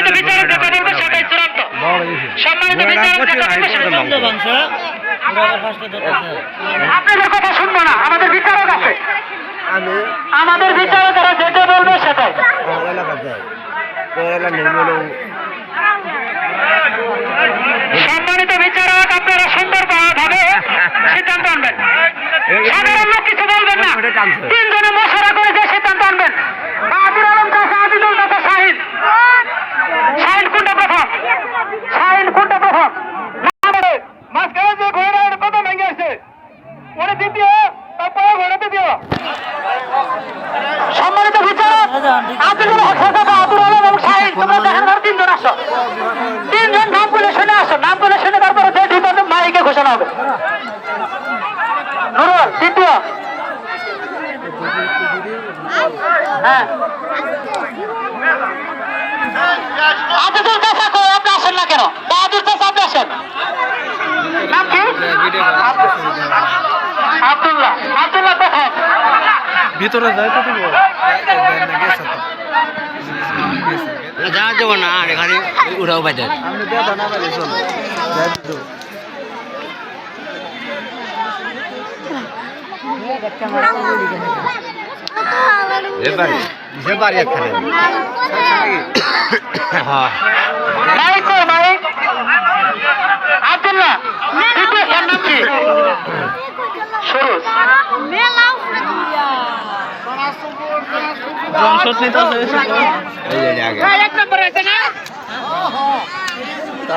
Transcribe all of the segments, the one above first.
সম্মানিত বিচারক চূড়ান্ত। সম্মানিত বিচারক আপনাদের কথা শুনব না আমাদের বিচারক আছে। আমাদের বিচারকেরা যেটা বলবে সেটাই। সম্মানিত বিচারক আপনারা সুন্দরভাবে সিদ্ধান্ত আনবেন। সাধারণ লোক কিছু বলবেন না। তিনজনে মশারা করে যে সিদ্ধান্ত আনবেন। বাহাদুর আলম চাষা আজিদুল চাষা শাহিন শাহিন কোনটা প্রথম শাহিন কোনটা প্রথম না বলে মাঝখানে যে ঘোড়া ওটা প্রথম ভেঙে আসছে ওটা দ্বিতীয় তারপরে ঘোড়া দ্বিতীয় সম্মানিত বিচারক আব্দুল হক বাহাদুর আলম এবং শাহিন, তোমরা দেখেন নাম বলে শুনে আসো, নাম বলে শুনে তারপরে যে সিদ্ধান্ত মাইকে ঘোষণা হবে। নুরুল হ্যাঁ। আব্দুল চাষা কো না কেন? বাহাদুর চাষা আপনি আসেন। নাম কি? আব্দুল্লাহ। আব্দুল্লাহ প্রথম ভিতরে যাই তো যাব না আর এখানে উঠাও পাইতে আমি দিয়ে দানা পাইলে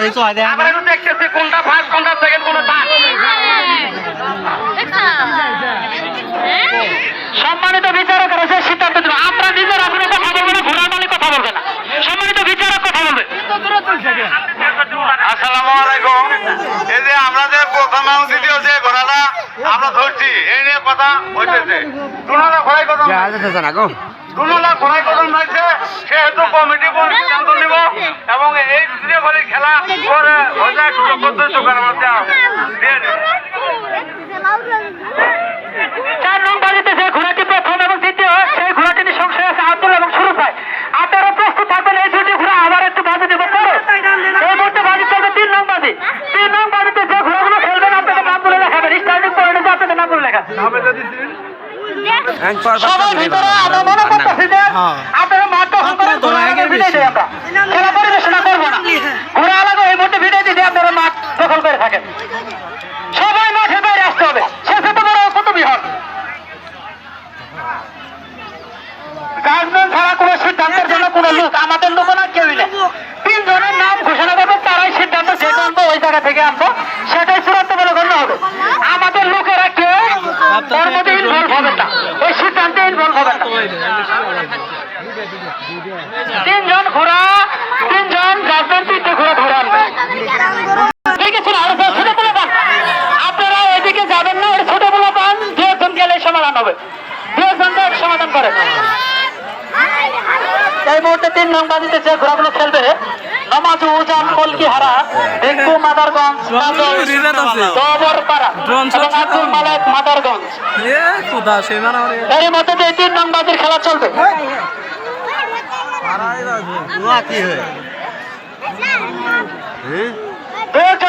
মোটা চলবে না কথা দিছো আদে আমরা একটু দেখতেছি কোনটা ফার্স্ট কোনটা সেকেন্ড কোনটা থার্ড সম্মানিত বিচারকেরা যে সিদ্ধান্ত দেবে আমরা নিজেরা কোনো কথা বলব না মালিক কথা বলবে না। সম্মানিত বিচারক কথা বলবে। আসসালামু আলাইকুম। এই যে আমরা যে প্রথম এবং দ্বিতীয় যে ঘোড়াটা আমরা ধরছি। এই নিয়ে কথা হইতেছে ঘোড়াই কদম যা যাচ্ছে না গো দুনালা ঘোড়াই কদম লাগছে সেহেতু কমিটি সিদ্ধান্ত নিব এবং এই তৃতীয় খেলা করে একটু চোদ্দ চোখের মধ্যে চার নং যে ঘোড়াটি প্রথম এবং দ্বিতীয় সেই ঘোড়াটি সংশয় আছে আব্দুল এবং শুরু আপনারা প্রস্তুত থাকবেন এই দুটি ঘোড়া আবার একটু বাজি দেবো পরে। এই মুহূর্তে বাজি চলবে তিন নং বাজি। তিন নং বাজিতে যে ঘোড়াগুলো খেলবেন আপনাদের নাম বলে লেখাবেন। স্টার্টিং পয়েন্টে যে আপনাদের নাম বলে লেখা সবার ভিতরে এই মনে করতেছি যে আপনারা মাঠ দখল করে ঘোড়া আলাদা বিদায় দিই আমরা খেলা পরিবেশনা করব না ঘোড়া আলাদা এই মুহূর্তে বিদায় দিতে আপনারা মাঠ দখল করে থাকেন সবাই মাঠের বাইরে আসতে হবে সে ছোট বড় কুতুবি হন গার্জম্যান ছাড়া কোনো সিদ্ধান্তের জন্য কোনো লোক আমাদের লোক না কেউই নেই তিনজনের নাম ঘোষণা করবে তারাই সিদ্ধান্ত যেটা আনব ওই জায়গা থেকে আনব সেটাই চূড়ান্ত বলে গণ্য হবে আমাদের লোকেরা কেউ তার তিনজন ঘোড়া, তিনজন গার্জম্যান তিনটে ঘোড়া ঘোড়া আনবে। আপনারা এদিকে যাবেন না ওই ছোট বলে পান। দু একজন গেলে সমাধান হবে। দু একজন সমাধান করে। এই মুহূর্তে তিন নং বাজিতে যে ঘোড়াগুলো খেলবে। নমাজ উজান কলকি হারা ডেঙ্গু মাদারগঞ্জ দবরপাড়া এবং আব্দুল মালেক মাদারগঞ্জ। এর মধ্যে যে তিন নং বাজির খেলা চলবে। কি হয়?